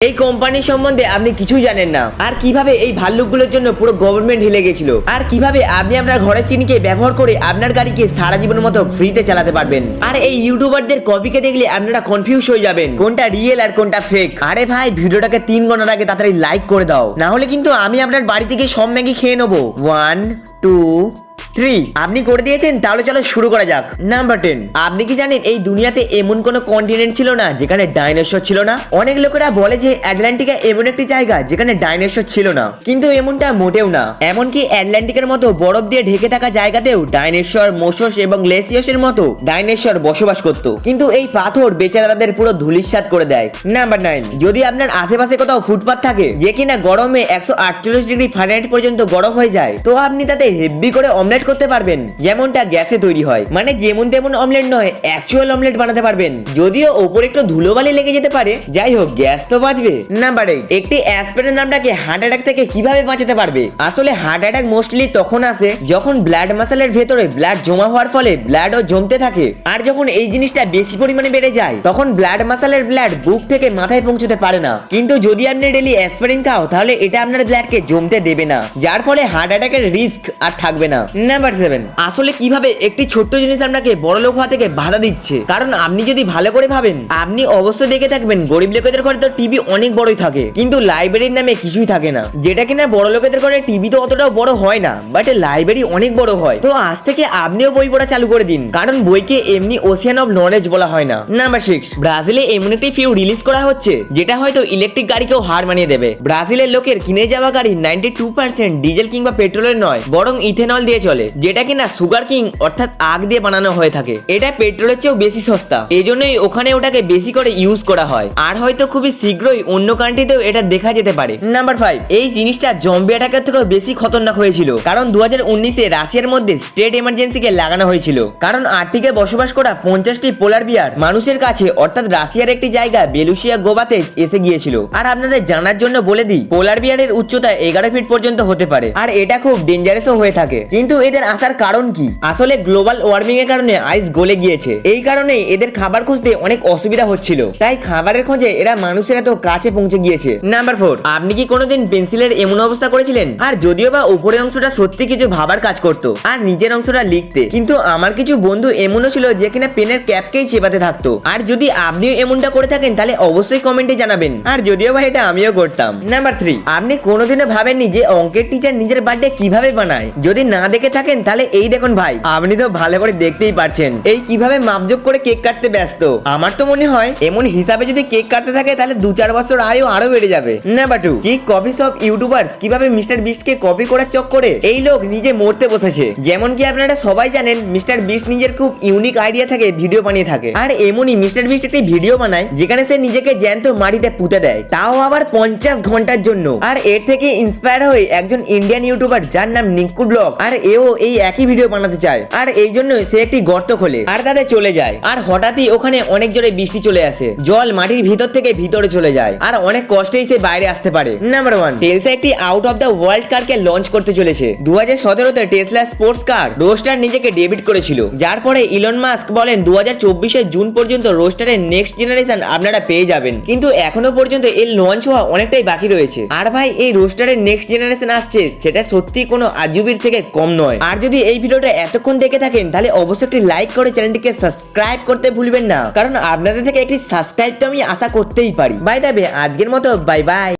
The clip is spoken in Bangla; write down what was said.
এই কোম্পানি সম্বন্ধে আপনি কিছুই জানেন না। আর কীভাবে এই ভাল্লুকগুলোর জন্য পুরো গভর্নমেন্ট হিলে গেছিল? আর কীভাবে আপনি আপনার ঘরের চিনিকে ব্যবহার করে আপনার গাড়িকে সারা জীবনের মতো ফ্রিতে চালাতে পারবেন? আর এই ইউটিউবারদের কপিকে দেখলে আপনারা কনফিউজ হয়ে যাবেন, কোনটা রিয়েল আর কোনটা ফেক আরে ভাই, ভিডিওটাকে তিন ঘণ্টার আগে তাড়াতাড়ি লাইক করে দাও। না হলে কিন্তু আমি আপনার বাড়ি থেকে সব ম্যাগি খেয়ে নেব। ওয়ান টু থ্রি আপনি করে দিয়েছেন, তাহলে চলো শুরু করা যাক। নাম্বার টেন আপনি কি জানেন, এই দুনিয়াতে এমন কোনো কন্টিনেন্ট ছিল না, যেখানে ডাইনোসর ছিল না? অনেক লোকেরা বলে যে অ্যাটলান্টিকা এমন একটি জায়গা, যেখানে ডাইনোসর ছিল না। কিন্তু এমনটা মোটেও না। এমনকি অ্যাটলান্টিকের মতো বরফ দিয়ে ঢেকে থাকা জায়গাতেও ডাইনোসর মোসস এবং লেসিয়সের মতো ডাইনোসর বসবাস করত। কিন্তু এই পাথর বেচারাদের পুরো ধুলিস্বাদ করে দেয়। নাম্বার নাইন যদি আপনার আশেপাশে কোথাও ফুটপাথ থাকে, যে কিনা গরমে একশো আটচল্লিশ ডিগ্রি ফারেনহাইট পর্যন্ত গরম হয়ে যায়, তো আপনি তাতে হেভি করে অমলেট করতে পারবেন। যেমনটা গ্যাসে তৈরি হয়। মানে যেমন তেমন অমলেট নয় অ্যাকচুয়াল অমলেট বানাতে পারবেন। যদিও ওপরে একটু ধুলোবালি লেগে যেতে পারে। যাই হোক, গ্যাস তো বাঁচবে নাম্বার এইট একটি অ্যাসপিরিন নামটাকে হার্ট অ্যাটাক থেকে কীভাবে বাঁচাতে পারবে? আসলে হার্ট অ্যাটাক মোস্টলি তখন আসে যখন ব্লাড মাসেলের ভেতরে ব্লাড জমা হওয়ার ফলে ব্লাডও জমতে থাকে। আর যখন এই জিনিসটা বেশি পরিমাণে বেড়ে যায়, তখন ব্লাড মাসেলের ব্লাড বুক থেকে মাথায় পৌঁছতে পারে না। কিন্তু যদি আপনি ডেলি অ্যাসপিরিন খাও, তাহলে এটা আপনার ব্লাডকে জমতে দেবে না। যার ফলে হার্ট অ্যাটাকের রিস্ক আর থাকবে না। নাম্বার সেভেন আসলে কীভাবে একটি ছোট্ট জিনিস আপনাকে বড় লোক হওয়া থেকে বাধা দিচ্ছে? কারণ আপনি যদি ভালো করে ভাবেন, আপনি অবশ্যই দেখে থাকবেন, গরিব লোকেদের ঘরে তো টিভি অনেক বড়ই থাকে। কিন্তু লাইব্রেরির নামে কিছুই থাকে না। যেটা কিনা বড় লোকেদের ঘরে টিভি তো অতটাও বড় হয় না বাট লাইব্রেরি অনেক বড় হয়। তো আজ থেকে আপনিও বই পড়া চালু করে দিন। কারণ বইকে এমনি ওশিয়ান অফ নলেজ বলা হয় না। নাম্বার সিক্স ব্রাজিলে এমন একটি ফিউ রিলিজ করা হচ্ছে, যেটা হয়তো ইলেকট্রিক গাড়িকেও হার মানিয়ে দেবে। ব্রাজিলের লোকের কিনে যাওয়া গাড়ি নাইনটি টু পার্সেন্ট ডিজেল কিংবা পেট্রোলের নয়, বরং ইথেনল দিয়ে চলে। যেটা কিনা সুগার কিং অর্থাৎ আগ দিয়ে বানানো হয়ে থাকে। এটা পেট্রোলের চেয়েও বেশি সস্তা। এই জন্যই ওখানে ওটাকে বেশি করে ইউজ করা হয়। আর হয়তো খুবই শীঘ্রই অন্য কান্ট্রিতেও এটা দেখা যেতে পারে। নাম্বার ফাইভ এই জিনিসটা জম্বি অ্যাটাকের থেকেও বেশি খতরনাক হয়েছিল। কারণ দু হাজার উনিশে রাশিয়ার মধ্যে স্টেট এমার্জেন্সিকে লাগানো হয়েছিল। কারণ আর্টিকে বসবাস করা পঞ্চাশটি পোলার বিয়ার মানুষের কাছে, অর্থাৎ রাশিয়ার একটি জায়গা বেলুসিয়া গোবাতে এসে গিয়েছিল। আর আপনাদের জানার জন্য বলে দিই পোলার বিয়ারের উচ্চতা এগারো ফিট পর্যন্ত হতে পারে। আর এটা খুব ডেঞ্জারাসও হয়ে থাকে। কিন্তু এদের আসার কারণ কি? আসলে গ্লোবাল ওয়ার্মিং এর কারণে আইস গলে গিয়েছে। এই কারণে এদের খাবার খুঁজতে অনেক অসুবিধা হচ্ছিল। তাই খাবারের খোঁজে এরা মানুষের এত কাছে পৌঁছে গিয়েছে। নাম্বার ফোর আপনি কি কোনোদিন পেন্সিলের এমন অবস্থা করেছিলেন? আর যদিও বা উপরের অংশটা সত্যি কিছু ভাবার কাজ করতো, আর নিচের অংশটা লিখতে, কিন্তু আমার কিছু বন্ধু এমনও ছিল যে কিনা পেনের ক্যাপকেই চেপাতে থাকতো। আর যদি আপনিও এমনটা করে থাকেন, তাহলে অবশ্যই কমেন্টে জানাবেন। আর যদিও বা এটা আমিও করতাম। নাম্বার থ্রি আপনি কোনোদিনও ভাবেননি যে অঙ্কের টিচার নিজের বার্থডে কীভাবে বানায়? যদি না দেখে থাকেন, তাহলে এই দেখুন ভাই, আপনি তো ভালো করে দেখতেই পারছেন। এই কীভাবে মাপজোক করে কেক কাটতে ব্যস্ত? আমার তো মনে হয়, এমন হিসাবে যদি কেক কাটতে থাকে, তাহলে দু চার বছর আয়ু আরও বেড়ে যাবে। না, বাটু, যে কপি সব ইউটিউবার্স কীভাবে মিস্টার বিস্টকে কপি করার চক্করে এই লোক নিজে মরতে বসেছে। যেমন কি আপনারা সবাই জানেন, মিস্টার বিস্ট নিজের খুব ইউনিক আইডিয়া থাকে ভিডিও বানিয়ে থাকে। আর এমনই মিস্টার বিস্ট একটি ভিডিও বানায়, যেখানে সে নিজেকে জ্যান্ত মাটিতে পুঁতে দেয়। তাও আবার পঞ্চাশ ঘণ্টার জন্য। আর এর থেকে ইন্সপায়ার হয়ে একজন ইন্ডিয়ান ইউটিউবার যার নাম নিকু ব্লগ আর এও এই একই ভিডিও বানাতে চায়। আর এই জন্য সে একটি গর্ত খোলে। আর তাতে চলে যায়। আর হঠাৎই ওখানে অনেক জোরে বৃষ্টি চলে আসে। জল মাটির ভিতর থেকে ভিতরে চলে যায়। আর অনেক কষ্টেই সে বাইরে আসতে পারে। নাম্বার ওয়ান টেলসা একটি আউট অফ দ্য ওয়ার্ল্ড কারকে লঞ্চ করতে চলেছে। দু হাজার সতেরোতে টেসলা স্পোর্টস কার রোস্টার নিজেকে ডেবিট করেছিল। যার পরে ইলন মাস্ক বলেন দু হাজার চব্বিশের জুন পর্যন্ত রোস্টারের নেক্সট জেনারেশন আপনারা পেয়ে যাবেন। কিন্তু এখনও পর্যন্ত এর লঞ্চ হওয়া অনেকটাই বাকি রয়েছে। আর ভাই, এই রোস্টারের নেক্সট জেনারেশন আসছে, সেটা সত্যি কোনো আজুবির থেকে কম নয়। আর যদি এই ভিডিওটা এতক্ষণ দেখে থাকেন, তাহলে অবশ্যই একটি লাইক করে চ্যানেলটিকে সাবস্ক্রাইব করতে ভুলবেন না। কারণ আপনাদের থেকে একটি সাবস্ক্রাইব তো আমি আশা করতেই পারি। বাই দাবে আজকের মতো বাই বাই